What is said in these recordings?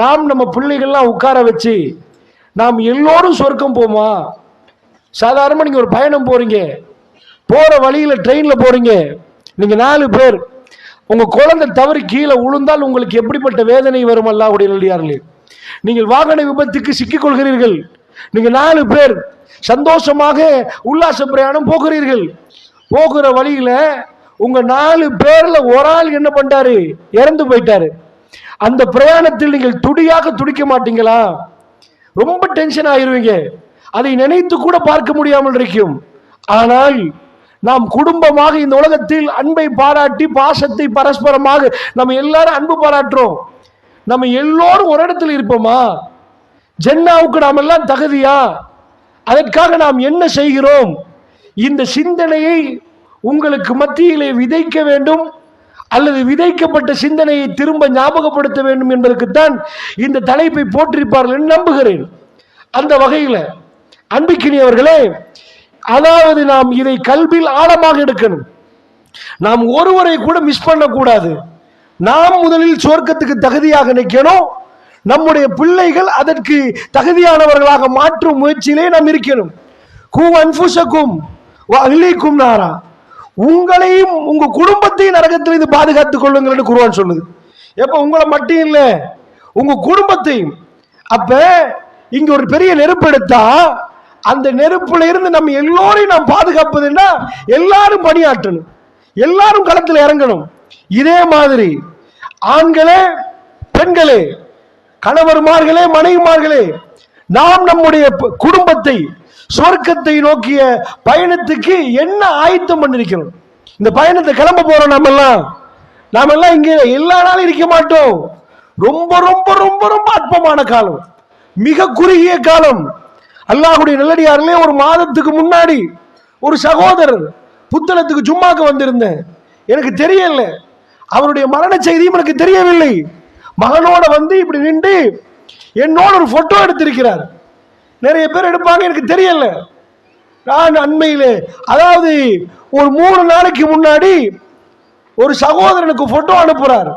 நாம் நம்ம பிள்ளைகள்லாம் உட்கார வச்சு நாம் எல்லோரும் சொர்க்கம் போமா? சாதாரணமாக நீங்கள் ஒரு பயணம் போகிறீங்க போகிற வழியில் ட்ரெயினில் போகிறீங்க நீங்கள் நாலு பேர். உங்கள் குழந்தை தவறி கீழே விழுந்தால் உங்களுக்கு எப்படிப்பட்ட வேதனை வரும் அல்லா நல்லடியார்களே நீங்கள் வாகன விபத்துக்கு சிக்கிக் கொள்கிறீர்கள் நீங்கள் நாலு பேர் சந்தோஷமாக உல்லாச பிரயாணம் போகிறீர்கள். போகிற வழியில் உங்கள் நாலு பேரில் ஒரு ஆள் என்ன பண்ணிட்டாரு? இறந்து போயிட்டாரு. அந்த பிரயாணத்தில் நீங்கள் துடியாக துடிக்க மாட்டீங்களா? ரொம்ப டென்ஷன் ஆயிருவீங்க. அதை நினைத்து கூட பார்க்க முடியாமல் இருக்கும். ஆனால் நாம் குடும்பமாக இந்த உலகத்தில் அன்பை பாராட்டி பாசத்தை பரஸ்பரமாக நம்ம எல்லாரும் அன்பு பாராட்டுறோம். நம்ம எல்லோரும் ஒரு இடத்துல இருப்போமா? ஜென்னாவுக்கு நாம் எல்லாம் தகுதியா? அதற்காக நாம் என்ன செய்கிறோம்? இந்த சிந்தனையை உங்களுக்கு மத்தியிலே விதைக்க வேண்டும். அல்லது விதைக்கப்பட்ட சிந்தனையை திரும்ப ஞாபகப்படுத்த வேண்டும் என்பதற்குத்தான் இந்த தலைப்பை போற்றிருப்பார்கள் என்று நம்புகிறேன். அந்த வகையில் அன்பிக்கினியவர்களே அதாவது நாம் இதை கல்வியில் ஆழமாக எடுக்கணும். நாம் ஒருவரை கூட மிஸ் பண்ணக்கூடாது. நாம் முதலில் சுவர்க்கத்துக்கு தகுதியாக நிற்கணும். நம்முடைய பிள்ளைகள் அதற்கு தகுதியானவர்களாக மாற்றும் முயற்சியிலே நாம் இருக்கணும். கூ அன்புசக்கும் அகிலிக்கும் நாரா. உங்களையும் உங்க குடும்பத்தையும் நரகத்திலிருந்து பாதுகாத்துக் கொள்ளுங்கள்னு குருவான் சொல்லுது. எப்ப உங்களை மட்டும் இல்லை உங்க குடும்பத்தையும். அப்ப இங்க ஒரு பெரிய நெருப்பு எடுத்தா அந்த நெருப்புல இருந்து நம்ம எல்லோரையும் நாம் பாதுகாப்பதுன்னா எல்லாரும் பணியாற்றணும். எல்லாரும் களத்தில் இறங்கணும். இதே மாதிரி ஆண்களே பெண்களே கணவர்மார்களே மனைவிமார்களே நாம் நம்முடைய குடும்பத்தை சொர்க்கத்தை நோக்கிய பயணத்துக்கு என்ன ஆயத்தம் பண்ணிருக்கிறோம்? இந்த பயணத்தை கிளம்ப போறோம் நாம எல்லாம் நாம எல்லாம் இங்க எல்லா நாளும் இருக்க மாட்டோம். ரொம்ப ரொம்ப ரொம்ப ரொம்ப அற்பமான காலம். மிக குறுகிய காலம். அல்லாஹுடைய நல்லடியாரிலே ஒரு மாதத்துக்கு முன்னாடி ஒரு சகோதரர் புத்தளத்துக்கு சும்மாக்கு வந்திருந்தேன். எனக்கு தெரியல. அவருடைய மரண செய்தியும் எனக்கு தெரியவில்லை. மகனோட வந்து இப்படி நின்று என்னோட ஒரு போட்டோ எடுத்திருக்கிறார். நிறைய பேர் எடுப்பாங்க எனக்கு தெரியல. நான் அண்மையிலே அதாவது ஒரு மூணு நாளைக்கு முன்னாடி ஒரு சகோதரனுக்கு ஃபோட்டோ அனுப்புகிறார்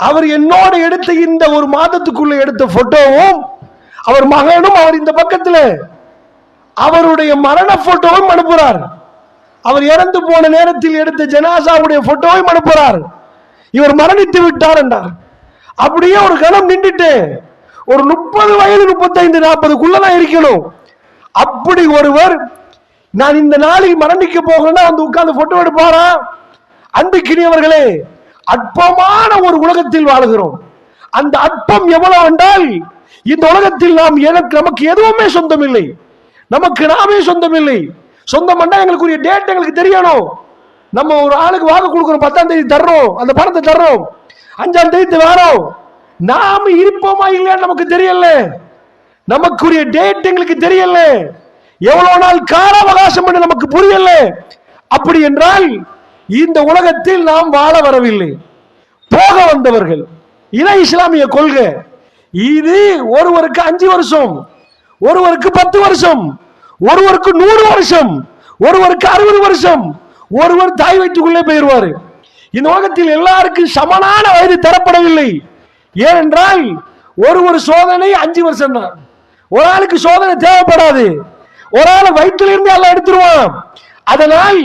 அவர் என்னோடு எடுத்த இந்த ஒரு மாதத்துக்குள்ளே எடுத்த ஃபோட்டோவும் அவர் மகனும் அவர் இந்த பக்கத்தில் அவருடைய மரண ஃபோட்டோவும் அனுப்புகிறார் அவர் இறந்து போன நேரத்தில் எடுத்த ஜனாசாவுடைய ஃபோட்டோவையும் அனுப்புகிறார் இவர் மரணித்து விட்டார் என்றார். அப்படியே ஒரு கணம் நின்றுட்டு ஒரு முப்பது வயது முப்பத்தைந்து நாற்பதுக்குள்ளதான் இருக்கணும். அப்படி ஒருவர் நான் இந்த நாளில் மரணிக்க போகிறேன்னா வந்து உட்கார்ந்து போட்டோ எடுப்பாரா? அன்புக்கினியவர்களே அற்பமான ஒரு உலகத்தில் வாழுகிறோம். அந்த அற்பம் எவ்வளவு என்றால் இந்த உலகத்தில் நாம் எனக்கு நமக்கு எதுவுமே சொந்தம் இல்லை நமக்கு நாமே சொந்தம் இல்லை சொந்தம் பண்ணா எங்களுக்குரிய டேட் எங்களுக்கு தெரியணும். நம்ம ஒரு ஆளுக்கு வாக்கு கொடுக்குறோம் பத்தாம் தேதி தர்றோம் அந்த பணத்தை தர்றோம். அஞ்சாம் தேதி வரோம். நாம் இருப்போமா இல்லையான்னு நமக்கு தெரியல. நமக்குரிய டேட் எங்களுக்கு தெரியல. எவ்வளவு நாள் கால அவகாசம் என்று நமக்கு புரியல. அப்படி என்றால் இந்த உலகத்தில் நாம் வாழ வரவில்லை. போக வந்தவர்கள் இதான் இஸ்லாமிய கொள்கை இது ஒருவருக்கு அஞ்சு வருஷம் ஒருவருக்கு பத்து வருஷம் ஒருவருக்கு நூறு வருஷம் ஒருவருக்கு அறுபது வருஷம் ஒருவர் தாய் வயிற்றுக்குள்ளே போயிடுவார். இந்த உலகத்தில் எல்லாருக்கும் சமனான வயது தரப்படவில்லை. ஏனென்றால் ஒரு ஒரு சோதனை அஞ்சு வருஷம் தான் ஒரு ஆளுக்கு சோதனை தேவைப்படாது. ஒரு ஆளை வயிற்றிலிருந்து எல்லாம் எடுத்துருவான் அதனால்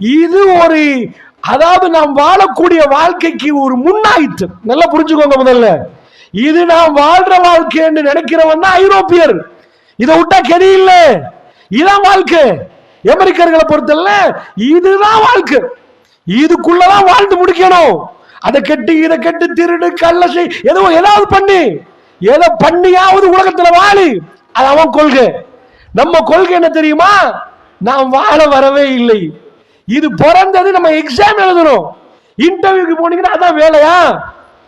இது ஒரு அதாவது நாம் வாழக்கூடிய வாழ்க்கைக்கு ஒரு முன்னாயிற்று. நல்லா புரிஞ்சுக்கோங்க முதல்ல. இது நாம் வாழ்ற வாழ்க்கை என்று நினைக்கிறவன் தான் ஐரோப்பியர். இதை விட்டா கெதி இல்ல. இதான் வாழ்க்கை. அமெரிக்கர்களை பொறுத்தல இதுதான் வாழ்க்கை. இதுக்குள்ளதான் வாழ்ந்து முடிக்கணும். அதை கெட்டு இதை கெட்டு திருடு கள்ள செய். ஏதோ ஏதாவது பண்ணி. ஏதோ பண்ணியாவது உலகத்துல வாழு. அது அவன் கொள்கை. நம்ம கொள்கை என்ன தெரியுமா? நாம் வாழ வரவே இல்லை. இது பிறந்தது நம்ம எக்ஸாம் எழுதணும். இன்டர்வியூக்கு போனீங்கன்னா அதான் வேலையா?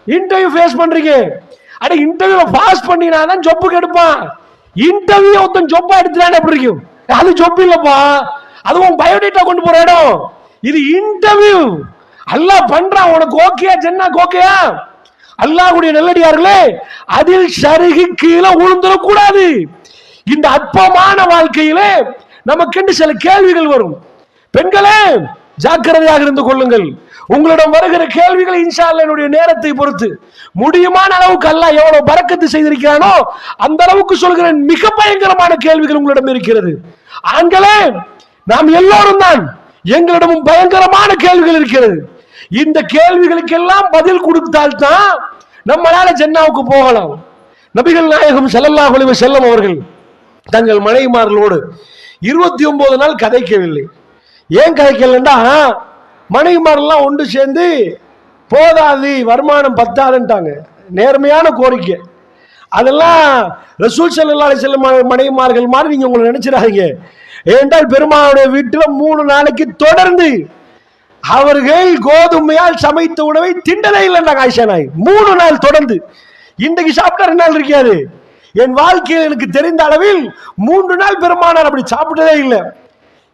இன்டர்வியூ ஃபேஸ் பண்றீங்க. அட இன்டர்வியூ பாஸ் பண்ணினா தான் ஜொப்பு கெடுப்பான் இன்டர்வியூ ஒருத்தன் ஜொப்பா எடுத்துட்டானே எப்படி இருக்கும் அது ஜொப்பு இல்லப்பா. அதுவும் பயோடேட்டா கொண்டு போற இடம். இது இன்டர்வியூ அல்லாஹ் பண்றான் உனக்கு ஓகேயா ஜென்னா ஓகேயா அல்லாஹ்வுடைய நல்லடியார்களே அதில் சருகி கீழே விழுந்துடக்கூடாது இந்த அற்பமான வாழ்க்கையிலே நமக்கென்று சில கேள்விகள் வரும். பெண்களே ஜாக்கிரதையாக இருந்து கொள்ளுங்கள். உங்களிடம் வருகிற கேள்விகள் இன்ஷால்ல என்னுடைய நேரத்தை பொறுத்து முடியுமான அளவுக்கு அல்ல எவ்வளவு பறக்கத்து செய்திருக்கிறானோ அந்த அளவுக்கு சொல்கிறேன். மிக பயங்கரமான கேள்விகள் உங்களிடம் இருக்கிறது. ஆண்களே நாம் எல்லோரும் தான் எங்களிடமும் பயங்கரமான கேள்விகள் இருக்கிறது. இந்த கேள்விகளுக்கெல்லாம் பதில் கொடுத்தால்தான் நம்மளால ஜென்னாவுக்கு போகலாம். நபிகள் நாயகம் செல்லல்லா ஒளிவு செல்லம் அவர்கள் தங்கள் மனைவிமார்களோடு இருபத்தி ஒன்பது நாள் கதைக்கவில்லை. ஏன் கதைக்கலன்னா மனைவிமாரெல்லாம் ஒன்று சேர்ந்து போதாது வருமானம் பத்தாதுன்ட்டாங்க. நேர்மையான கோரிக்கை. அதெல்லாம் ரசூல் செல்லல்லா செல்லும் மனைவிமார்கள் மாதிரி நீங்கள் உங்களை நினைச்சிடாதீங்க. ஏனென்றால் பெருமானுடைய வீட்டில் மூணு நாளைக்கு தொடர்ந்து அவர்கள் கோதுமையால் சமைத்த உணவை திண்டதே இல்லைன்னாங்க ஆயிஷா நாய். மூணு நாள் தொடர்ந்து. இன்றைக்கு சாப்பிட்டா ரெண்டு நாள் இருக்காது? என் வாழ்க்கையில் எனக்கு தெரிந்த அளவில் மூன்று நாள் பெருமானார் அப்படி சாப்பிட்டதே இல்லை.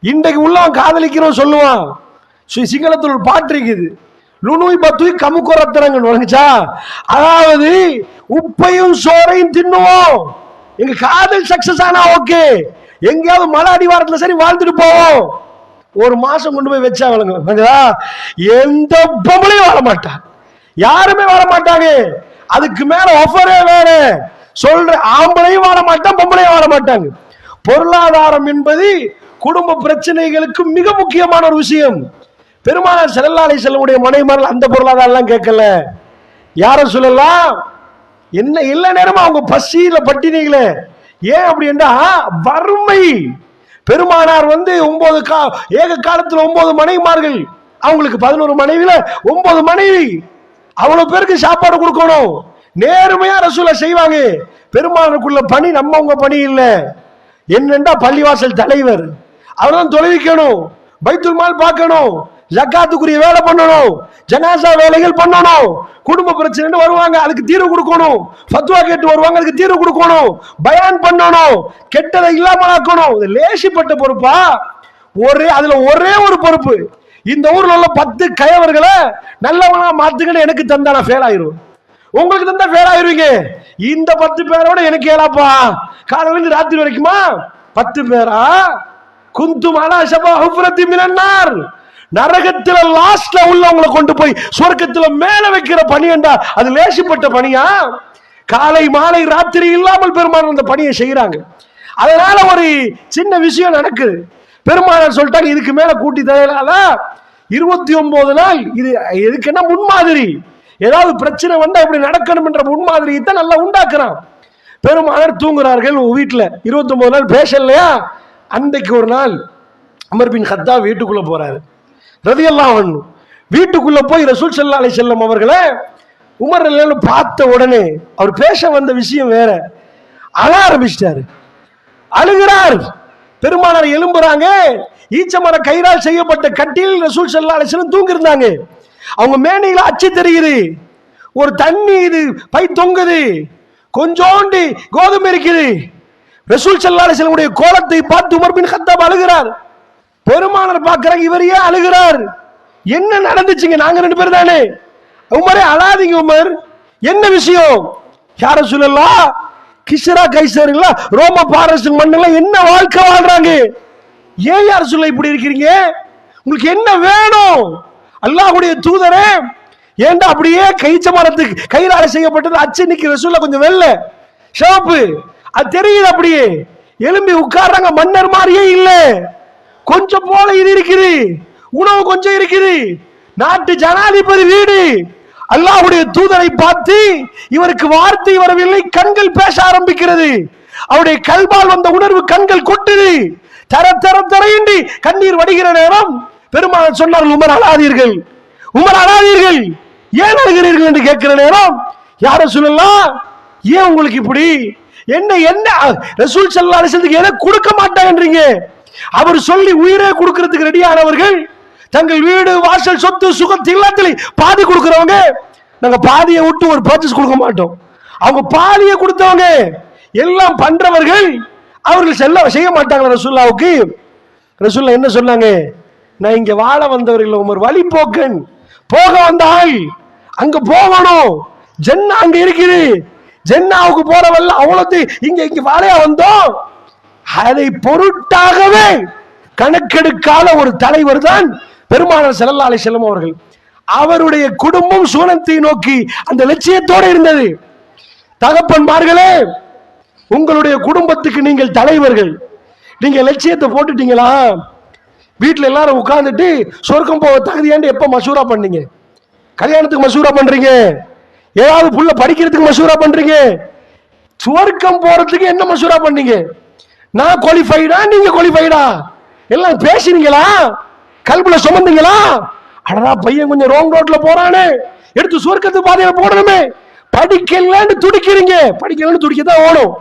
இன்றைக்கு உள்ளவன் காதலிக்கிறோம் சொல்லுவான். சிங்களத்தில் ஒரு பாட்டு இருக்குது. நுணுய் பத்துய் கமுக்குறத்தினங்க வந்துச்சா அதாவது உப்பையும் சோறையும் தின்னுவோம். எங்க காதல் சக்சஸ் ஆனா ஓகே எங்கேயாவது மலை அடிவாரத்தில் சரி வாழ்ந்துட்டு போவோம். ஒரு மாசம் கொண்டு போய் வச்சா வளங்க எந்த பொம்பளையும் வாழ மாட்டான் யாருமே வாழ மாட்டாங்க. அதுக்கு மேல ஒஃபரே வேற சொல்ற ஆம்பளையும் வாழ மாட்டான் பொம்பளையும் வாழ மாட்டாங்க. பொருளாதாரம் என்பது குடும்ப பிரச்சனைகளுக்கு மிக முக்கியமான ஒரு விஷயம். பெருமாள் செல்லாலை செல்லமுடைய மனைவிமார்கள் அந்த பொருளாதாரம்லாம் கேட்கல. யார சொல்லலாம் என்ன எல்லா நேரமும் அவங்க பசியில பட்டினீங்களே ஏன் அப்படின்னா வறுமை. பெருமானார் வந்து ஒன்பது கா ஏக காலத்தில் ஒன்பது மனைவிமார்கள். அவங்களுக்கு பதினோரு மனைவியில் ஒன்பது மனைவி. அவ்வளவு பேருக்கு சாப்பாடு கொடுக்கணும். நேர்மையா ரசூலை செய்வாங்க. பெருமானுக்குள்ள பணி நம்மவங்க பணி இல்லை. என்னண்டா பள்ளிவாசல் தலைவர்? அவர்தான் தொலைவிக்கணும் பைத்துல் மால் பார்க்கணும். ஜக்காத்துக்குரிய வேலை பண்ணணும். ஜனாசா வேலைகள் பண்ணணும். குடும்ப பிரச்சனை வருவாங்க அதுக்கு தீர்வு கொடுக்கணும். ஃபத்வா கேட்டு வருவாங்க அதுக்கு தீர்வு கொடுக்கணும். பயான் பண்ணணும். கெட்டதை இல்லாமல் ஆக்கணும் இது லேசிப்பட்ட பொறுப்பா? ஒரே அதுல ஒரே ஒரு பொறுப்பு. இந்த ஊர்ல உள்ள பத்து கயவர்களை நல்லவனா மாத்துங்கன்னு எனக்கு தந்தா நான் ஃபெயில் ஆயிரும் உங்களுக்கு தந்தா ஃபெயில் ஆயிருவீங்க இந்த பத்து பேரோட எனக்கு ஏலாப்பா காலையில ராத்திரி வரைக்குமா? பத்து பேரா? குந்துமாலா சபா ஹுஃப்ரத்தி மினன்னார். நரகத்துல லாஸ்ட்ல உள்ளவங்களை கொண்டு போய் சொர்க்கத்துல மேல வைக்கிற பணியண்டா அது லேசிப்பட்ட பணியா? காலை மாலை ராத்திரி இல்லாமல் பெருமாள் அந்த பணியை செய்யறாங்க அதனால ஒரு சின்ன விஷயம் நடக்குது. பெருமாள் சொல்லிட்டாங்க இதுக்கு மேல கூட்டி தரலாத? இருபத்தி ஒன்பது நாள் இது எதுக்குன்னா முன்மாதிரி? ஏதாவது பிரச்சனை வந்தா இப்படி நடக்கணும் என்ற முன்மாதிரியை தான் நல்லா உண்டாக்குறான். பெருமானார் தூங்குறார்கள் வீட்டுல. இருபத்தி ஒன்பது நாள் பேசலையா? அன்றைக்கு ஒரு நாள் அமர் பின் ஹத்தா வீட்டுக்குள்ள ரதி ரதியெல்லாம் வீட்டுக்குள்ள போய் ரசூல் செல்லா அலை செல்லம் அவர்களை உமர் ரலியல்லாஹு பார்த்த உடனே அவர் பேச வந்த விஷயம் வேற. அழ ஆரம்பிச்சிட்டாரு. அழுகிறார். பெருமானார் எழும்புறாங்க. ஈச்சமர கயிறால் செய்யப்பட்ட கட்டில் ரசூல் செல்லா அலைஹி தூங்கிருந்தாங்க அவங்க மேனையில் அச்சு தெரியுது. ஒரு தண்ணி இது பை தொங்குது. கொஞ்சோண்டு கோதுமை இருக்குது. ரசூல் செல்லாலை அலைஹி கோலத்தை பார்த்து உமர் பின் கத்தாப் அழுகிறார். பெருமானர் பார்க்கறாங்க இவர் ஏன் அழுகிறார்? என்ன நடந்துச்சுங்க? நாங்க ரெண்டு பேர் தானே. உமரே அழாதீங்க உமர். என்ன விஷயம்? யார சொல்லலாம் கிஷரா கைசருங்களா ரோம பாரஸ் மண்ணெல்லாம் என்ன வாழ்க்கை வாழ்றாங்க? ஏன் யார் சொல்ல இப்படி இருக்கிறீங்க? உங்களுக்கு என்ன வேணும்? அல்லாஹுடைய தூதரே ஏன்டா அப்படியே கைச்ச மரத்துக்கு கையிலால செய்யப்பட்டது? அச்சு நிக்கிற சொல்ல கொஞ்சம் வெள்ள சிவப்பு அது தெரியுது அப்படியே. எலும்பி உட்கார்றாங்க மன்னர் மாதிரியே இல்லை. கொஞ்சம் போல இது இருக்குது. உணவு கொஞ்சம் இருக்குது. நாட்டு ஜனாதிபதி வீடு. அல்லாஹுடைய தூதரை பார்த்து இவருக்கு வார்த்தை வரவில்லை கண்கள் பேச ஆரம்பிக்கிறது. அவருடைய கல்பால் வந்த உணர்வு கண்கள் கொட்டுது. தர தர தரையின்றி கண்ணீர் வடிகிற நேரம் பெருமாள் சொன்னார்கள் உமர் அழாதீர்கள். உமர் அழாதீர்கள். ஏன் அழுகிறீர்கள்? என்று கேட்கிற நேரம் யார சொல்லலாம் ஏன் உங்களுக்கு இப்படி? என்ன என்ன ரசூல் ஸல்லல்லாஹு அலைஹி எதை கொடுக்க மாட்டாங்கன்றீங்க அவர் சொல்லி உயிரே கொடுக்கறதுக்கு ரெடியானவர்கள் தங்கள் வீடு வாசல் சொத்து சுகத்து எல்லாத்திலையும் பாதி கொடுக்குறவங்க நாங்க பாதியை விட்டு ஒரு பர்ச்சேஸ் கொடுக்க மாட்டோம். அவங்க பாதியை கொடுத்தவங்க எல்லாம் பண்றவர்கள் அவர்கள் செல்ல செய்ய மாட்டாங்க ரசூல்லாவுக்கு? ரசூல்லா என்ன சொன்னாங்க? நான் இங்க வாழ வந்தவர்கள் வழி வழிபோக்கன். போக வந்த ஆள் அங்க போகணும். ஜென்னா அங்க இருக்குது. ஜென்னாவுக்கு போறவெல்லாம் அவ்வளவு இங்க இங்க வாழையா வந்தோம். அதை பொருட்டாகவே கணக்கெடுக்காத ஒரு தலைவர் தான் பெருமானார் செல்லல்லா அலைஹி செல்லும் அவர்கள். அவருடைய குடும்பம் சூனத்தை நோக்கி அந்த லட்சியத்தோடு இருந்தது. தகப்பன்மார்களே உங்களுடைய குடும்பத்துக்கு நீங்கள் தலைவர்கள். நீங்க லட்சியத்தை போட்டுட்டீங்களா? வீட்டில் எல்லாரும் உட்கார்ந்துட்டு சொர்க்கம் போக தகுதியாண்டு எப்ப மசூரா பண்ணீங்க? கல்யாணத்துக்கு மசூரா பண்றீங்க? ஏதாவது புள்ள படிக்கிறதுக்கு மசூரா பண்றீங்க? சுவர்க்கம் போறதுக்கு என்ன மசூரா பண்ணீங்க? நான் குவாலிஃபைடா நீங்க குவாலிஃபைடா எல்லாம் பேசினீங்களா? கல்புல சுமந்தீங்களா? அடடா பையன் கொஞ்சம் ரோங் ரோட்ல போறானே. எடுத்து சுருக்கத்து பாதையில போடணுமே. படிக்கலன்னு துடிக்கிறீங்க. படிக்கலன்னு துடிக்கத்தான் ஓடும்.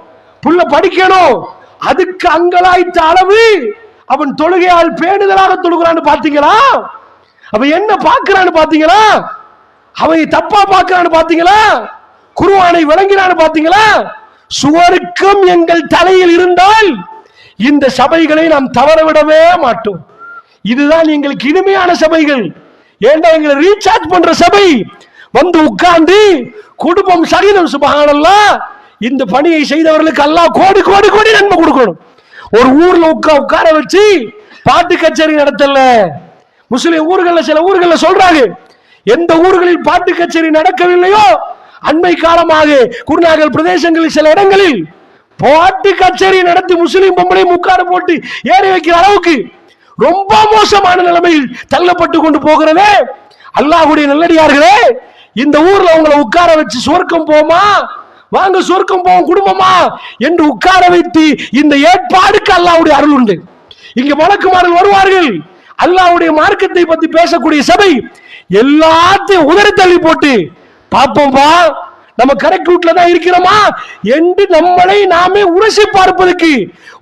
புள்ள படிக்கணும். அதுக்கு அங்கலாய்த்த அளவு அவன் தொழுகையால் பேணுதலாக தொழுகிறான்னு பாத்தீங்களா அவன் என்ன பார்க்கறான்னு பாத்தீங்களா அவன் தப்பா பார்க்கறான்னு பாத்தீங்களா குருவானை விளங்கினான்னு பாத்தீங்களா சுவருக்கும் எங்கள் தலையில் இருந்தால் இந்த சபைகளை நாம் தவறவிடவே மாட்டோம். இதுதான் எங்களுக்கு இனிமையான சபைகள். ஏண்டா எங்களை ரீசார்ஜ் பண்ற சபை? வந்து உட்கார்ந்து குடும்பம் சகிதம் சுபகானல்லாம் இந்த பணியை செய்தவர்களுக்கு எல்லாம் கோடி கோடி கோடி நன்மை கொடுக்கணும். ஒரு ஊர்ல உட்கா உட்கார வச்சு பாட்டு கச்சேரி நடத்தல. முஸ்லிம் ஊர்களில் சில ஊர்களில் சொல்றாங்க எந்த ஊர்களில் பாட்டு கச்சேரி நடக்கவில்லையோ அண்மை காலமாக குருநாகல் பிரதேசங்களில் சில இடங்களில் பாட்டு கச்சேரி நடத்தி முஸ்லிம் பொம்பளை முக்காடு போட்டு ஏறி வைக்கிற அளவுக்கு ரொம்ப மோசமான நிலைமையில் தள்ளப்பட்டு கொண்டு போகிறதே. அல்லாஹ்வுடைய நல்லடியார்களே இந்த ஊர்ல உங்களை உட்கார வச்சு சொர்க்கம் போமா? வாங்க சொர்க்கம் போவோம் குடும்பமா? என்று உட்கார வைத்து இந்த ஏற்பாடுக்கு அல்லாவுடைய அருள் உண்டு. இங்க வழக்குமார்கள் வருவார்கள். அல்லாவுடைய மார்க்கத்தை பத்தி பேசக்கூடிய சபை எல்லாத்தையும் உதறி தள்ளி போட்டு பார்ப்போம்பா. நம்ம கரெக்ட் ரூட்ல தான் இருக்கிறோமா? என்று நம்மளை நாமே உரசி பார்ப்பதற்கு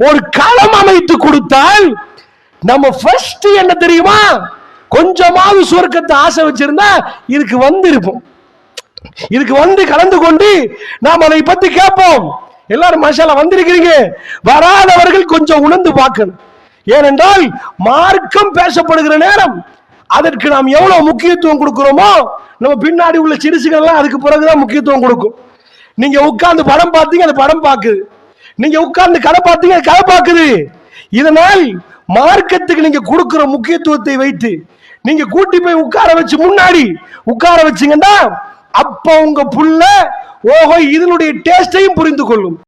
ஒரு களம் அமைத்து கொடுத்தால் நம்ம ஃபர்ஸ்ட் என்ன தெரியுமா? கொஞ்சமாவது சுவர்க்கத்தை ஆசை வச்சிருந்தா இதுக்கு வந்து இருப்போம் இதுக்கு வந்து கலந்து கொண்டு நாம் அதை பத்தி கேட்போம். எல்லாரும் மசாலா வந்திருக்கிறீங்க. வராதவர்கள் கொஞ்சம் உணர்ந்து பார்க்கணும். ஏனென்றால் மார்க்கம் பேசப்படுகிற நேரம் அதற்கு நாம் எவ்வளவு முக்கியத்துவம் கொடுக்கிறோமோ நம்ம பின்னாடி உள்ள சிறுசுகள்லாம் அதுக்கு பிறகுதான் முக்கியத்துவம் கொடுக்கும். நீங்க உட்கார்ந்து படம் பார்த்தீங்க அது படம் பார்க்குது. நீங்க உட்கார்ந்து கடை பார்த்தீங்க அது கடை பார்க்குது. இதனால் மார்க்கத்துக்கு நீங்க கொடுக்கிற முக்கியத்துவத்தை வைத்து நீங்க கூட்டி போய் உட்கார வச்சு முன்னாடி உட்கார வச்சீங்கன்னா அப்ப உங்க புள்ள ஓஹோ இதனுடைய டேஸ்டையும் புரிந்து கொள்ளும்.